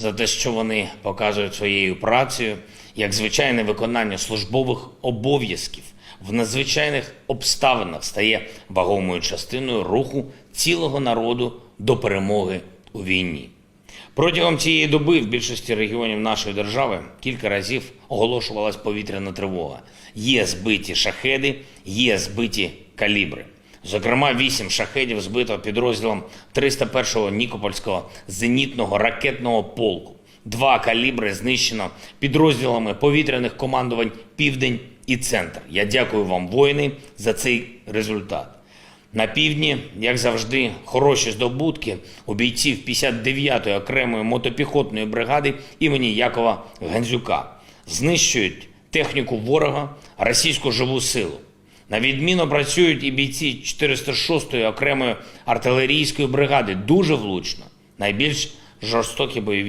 за те, що вони показують своєю працею як звичайне виконання службових обов'язків в надзвичайних обставинах стає вагомою частиною руху цілого народу до перемоги у війні. Протягом цієї доби в більшості регіонів нашої держави кілька разів оголошувалась повітряна тривога. Є збиті шахеди, є збиті калібри. Зокрема, вісім шахедів збито підрозділом 301-го Нікопольського зенітного ракетного полку. Два калібри знищено підрозділами повітряних командувань Південь і Центр. Я дякую вам, воїни, за цей результат. На півдні, як завжди, хороші здобутки у бійців 59-ї окремої мотопіхотної бригади імені Якова Гандзюка. Знищують техніку ворога, російську живу силу. На відміну працюють і бійці 406-ї окремої артилерійської бригади дуже влучно. Найбільш жорстокі бойові